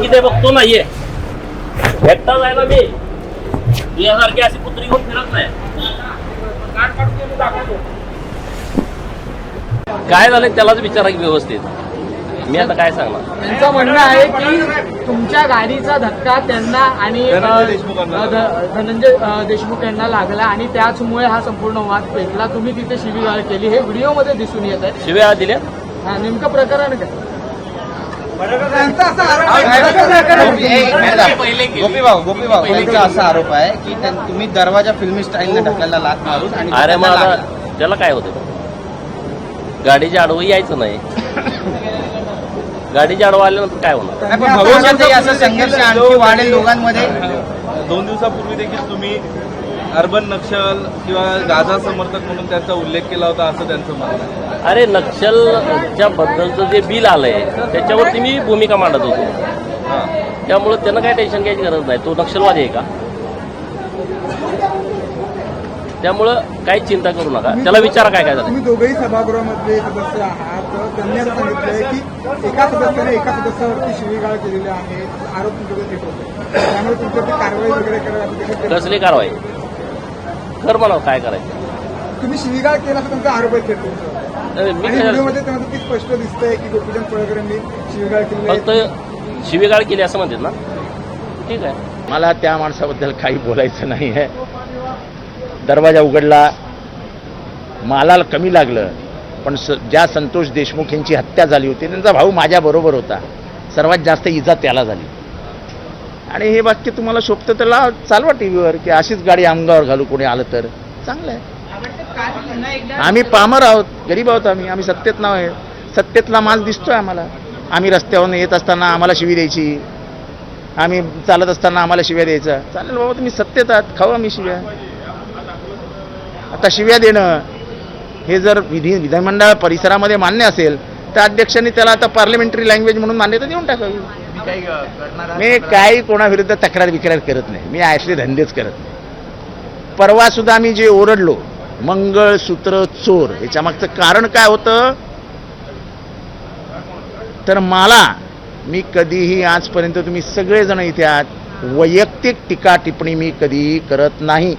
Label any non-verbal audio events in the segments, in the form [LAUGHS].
किती बघतो ना ये एकटाच आहे. ना मी. तुझ्यासारखी अशी कुत्री घेऊन फिरत नाही. काय झालं? त्यालाच विचारा की व्यवस्थित. मी आता काय सांगणार? त्यांचं म्हणणं आहे की तुमच्या गाडीचा धक्का त्यांना आणि अ, अ, ध- धनंजय अ, देशमुख यांना लागला आणि त्याचमुळे हा संपूर्ण वाद पेटला. तुम्ही तिथे शिवीगाळ केली. हे व्हिडिओमध्ये दिसून येत आहे. शिव्या दिल्या हा, नेमकं प्रकरण काय? गोपी भाऊ गोपी भाऊ यांचा असा आरोप आहे की त्यां- तुम्ही दरवाजा फिल्मी स्टाईलने ढकलायला लात मारून आणि अरे मग त्यांना आता लागला. त्याला काय होतं? गाडीच्या आडवं यायचं नाही. [LAUGHS] गाडीच्या आडवं आल्यानंतर काय होणार? नाही, पण भविष्यातही असं संघर्ष आणखी वाढेल दोघांमध्ये? दोन दिवसापूर्वी देखील तुम्ही अर्बन नक्षल किंवा गाझा समर्थक म्हणून त्यांचा उल्लेख केला होता असं त्यांचं म्हणणं आहे. अरे नक्षलच्या बद्दलचं जे बिल आलंय त्याच्यावरती मी भूमिका मांडत होतो. त्यामुळे त्यांना काय टेन्शन घ्यायची गरज नाही. तो नक्षलवादी आहे का? त्यामुळं काही चिंता करू नका. त्याला विचारा काय काय झालं. तुम्ही दोघेही सभागृहामध्ये सदस्य आहात. त्यांनी असं सांगितलंय की एका सदस्याने एका सदस्यावरती शिवीगाळ केलेली आहे. आरोप तुमच्याकडे येत होते. त्यामुळे तुमच्यावरती कारवाई वगैरे करायला केलं. कसली कारवाई? कर म्हणावं काय करायचं? तुम्ही शिवीगाळ केला असं त्यांचा आरोप आहे व्हिडिओमध्ये त्यामध्ये ती स्पष्ट दिसतंय की गोपीचंद पडळकर यांनी शिवीगाळ आहे. फक्त शिवीगाळ केली असं म्हणतात ना? ठीक आहे. मला त्या माणसाबद्दल काही बोलायचं नाही आहे. दरवाजा उघडला मालाला कमी लागलं पण स ज्या संतोष देशमुख यांची हत्या झाली होती त्यांचा भाऊ माझ्याबरोबर होता. सर्वात जास्त इजा त्याला झाली. आणि हे वाक्य तुम्हाला शोभतं त्याला चालवा टी व्हीवर की अशीच गाडी अंगावर घालू कोणी आलं तर. चांगलं आहे. आम्ही पामर आहोत गरीब आहोत आम्ही आम्ही सत्तेत नाव आहे. सत्तेतला माल दिसतोय आम्हाला. आम्ही रस्त्यावरून येत असताना आम्हाला शिवी द्यायची. आम्ही चालत असताना आम्हाला शिव्या द्यायचा चालेल बाबा तुम्ही सत्तेत आहात खाऊ आम्ही शिव्या. आता शिव्या देणं हे जर विधी विधानमंडळ परिसरामध्ये मान्य असेल तर अध्यक्षांनी त्याला आता पार्लमेंटरी लँग्वेज म्हणून मान्यता देऊन टाकावी. मी काही कोणाविरुद्ध तक्रार विक्रार करत नाही. मी असले धंदेच करत नाही. परवा सुद्धा मी जे ओरडलो मंगळसूत्र चोर याच्या मागचं कारण काय होतं? तर मला मी कधीही आजपर्यंत तुम्ही सगळेजण इथे आहात वैयक्तिक टीका टिप्पणी मी कधीही करत नाही.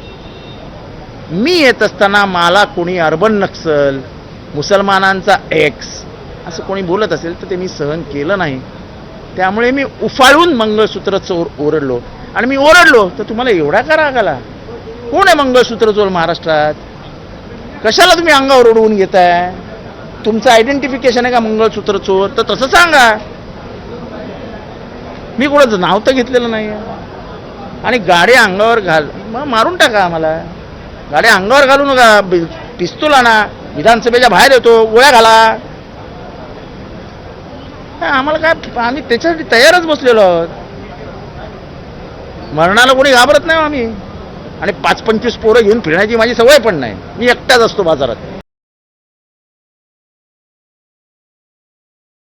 मी येत असताना मला कोणी अर्बन नक्सल मुसलमानांचा एक्स असं कोणी बोलत असेल तर ते मी सहन केलं नाही. त्यामुळे मी उफाळून मंगळसूत्र चोर ओरडलो. आणि मी ओरडलो तर तुम्हाला एवढा का राग आला? कोण आहे मंगळसूत्र चोर महाराष्ट्रात? कशाला तुम्ही अंगावर ओढवून घेताय? तुमचं आयडेंटिफिकेशन आहे का मंगळसूत्र चोर? तर तसं सांगा. मी कोणाचं नाव तर घेतलेलं नाही आणि गाडी अंगावर घाल मग मारून टाका आम्हाला. गाडी अंगावर घालू नका. पिस्तूल आणा. विधानसभेच्या बाहेर येतो. गोळ्या घाला. काय आम्हाला काय आम्ही त्याच्यासाठी तयारच बसलेलो आहोत. मरणाला कोणी घाबरत नाही हो आम्ही. आणि पाच पंचवीस पोरं घेऊन फिरण्याची माझी सवय पण नाही. मी एकटाच असतो बाजारात.